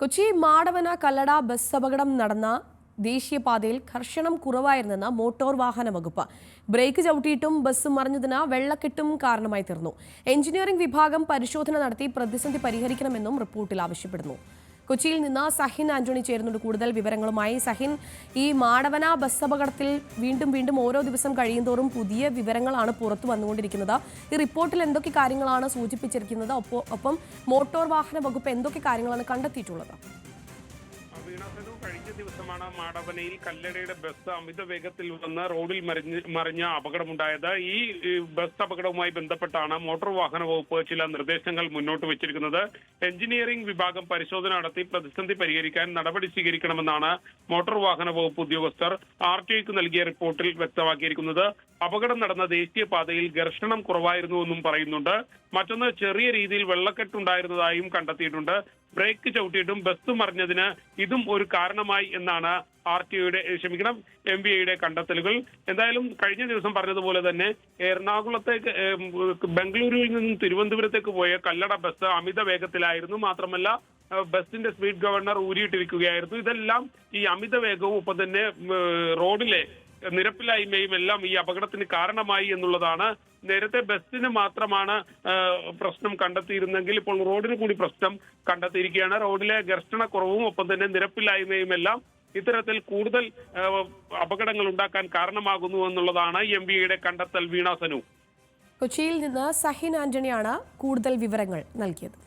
Kochi Madavana Kallada bus അപകടം നടന്ന ദേശീയപാതയിൽ കർശനം കുറവായിരുന്നെന്ന് മോട്ടോർ വാഹന വകുപ്പ്. ബ്രേക്ക് ചവിട്ടിയിട്ടും ബസ് മറിഞ്ഞതിന് വെള്ളക്കെട്ടും കാരണമായി തീർന്നു. എഞ്ചിനീയറിംഗ് വിഭാഗം പരിശോധന നടത്തി പ്രതിസന്ധി പരിഹരിക്കണമെന്നും റിപ്പോർട്ടിൽ ആവശ്യപ്പെടുന്നു. കൊച്ചിയിൽ നിന്ന് സഹിൻ ആന്റണി ചേരുന്നുണ്ട്. കൂടുതൽ വിവരങ്ങളുമായി സഹിൻ ഈ മാടവന ബസ് അപകടത്തിൽ വീണ്ടും വീണ്ടും ഓരോ ദിവസം കഴിയുന്തോറും പുതിയ വിവരങ്ങളാണ് പുറത്തു വന്നുകൊണ്ടിരിക്കുന്നത്. ഈ റിപ്പോർട്ടിൽ എന്തൊക്കെ കാര്യങ്ങളാണ് സൂചിപ്പിച്ചിരിക്കുന്നത്? ഒപ്പം മോട്ടോർ വാഹന വകുപ്പ് എന്തൊക്കെ കാര്യങ്ങളാണ് കണ്ടെത്തിയിട്ടുള്ളത്? വീണാസനു കഴിഞ്ഞ ദിവസമാണ് മാടവനയിൽ കല്ലടയുടെ ബസ് അമിത വേഗത്തിൽ വന്ന് റോഡിൽ മറിഞ്ഞ് മറിഞ്ഞ അപകടമുണ്ടായത്. ഈ ബസ് അപകടവുമായി ബന്ധപ്പെട്ടാണ് മോട്ടോർ വാഹന വകുപ്പ് ചില നിർദ്ദേശങ്ങൾ മുന്നോട്ട് വെച്ചിരിക്കുന്നത്. എഞ്ചിനീയറിംഗ് വിഭാഗം പരിശോധന നടത്തി പ്രതിസന്ധി പരിഹരിക്കാൻ നടപടി സ്വീകരിക്കണമെന്നാണ് മോട്ടോർ വാഹന വകുപ്പ് ഉദ്യോഗസ്ഥർ ആർ ടി ഐക്ക് നൽകിയ റിപ്പോർട്ടിൽ വ്യക്തമാക്കിയിരിക്കുന്നത്. അപകടം നടന്ന ദേശീയപാതയിൽ ഘർഷണം കുറവായിരുന്നുവെന്നും പറയുന്നുണ്ട്. മറ്റൊന്ന് ചെറിയ രീതിയിൽ വെള്ളക്കെട്ടുണ്ടായിരുന്നതായും കണ്ടെത്തിയിട്ടുണ്ട്. ബ്രേക്ക് ചവിട്ടിയിട്ടും ബസ് മറിഞ്ഞതിന് ഇതും ഒരു കാരണമായി എന്നാണ് ആർ ടി ഒയുടെ ക്ഷമിക്കണം എം ബി ഐയുടെ കണ്ടെത്തലുകൾ. എന്തായാലും കഴിഞ്ഞ ദിവസം പറഞ്ഞതുപോലെ തന്നെ എറണാകുളത്തേക്ക് ബംഗളൂരുവിൽ നിന്നും തിരുവനന്തപുരത്തേക്ക് പോയ കല്ലട ബസ് അമിത വേഗത്തിലായിരുന്നു. മാത്രമല്ല ബസിന്റെ സ്പീഡ് ഗവർണർ ഊരിയിട്ടിരിക്കുകയായിരുന്നു. ഇതെല്ലാം ഈ അമിത വേഗവും ഒപ്പം തന്നെ റോഡിലെ നിരപ്പില്ലായ്മയും എല്ലാം ഈ അപകടത്തിന് കാരണമായി എന്നുള്ളതാണ്. നേരത്തെ ബസ്സിന് മാത്രമാണ് പ്രശ്നം കണ്ടെത്തിയിരുന്നെങ്കിൽ ഇപ്പോൾ റോഡിന് കൂടി പ്രശ്നം കണ്ടെത്തിയിരിക്കുകയാണ്. റോഡിലെ ഘർഷണക്കുറവും ഒപ്പം തന്നെ നിരപ്പില്ലായ്മയും എല്ലാം ഇത്തരത്തിൽ കൂടുതൽ അപകടങ്ങൾ ഉണ്ടാക്കാൻ കാരണമാകുന്നു എന്നുള്ളതാണ് എം ബിയുടെ കണ്ടെത്തൽ. വീണാസനു കൊച്ചിയിൽ നിന്ന് സഹിൻ ആന്റണിയാണ് കൂടുതൽ വിവരങ്ങൾ നൽകിയത്.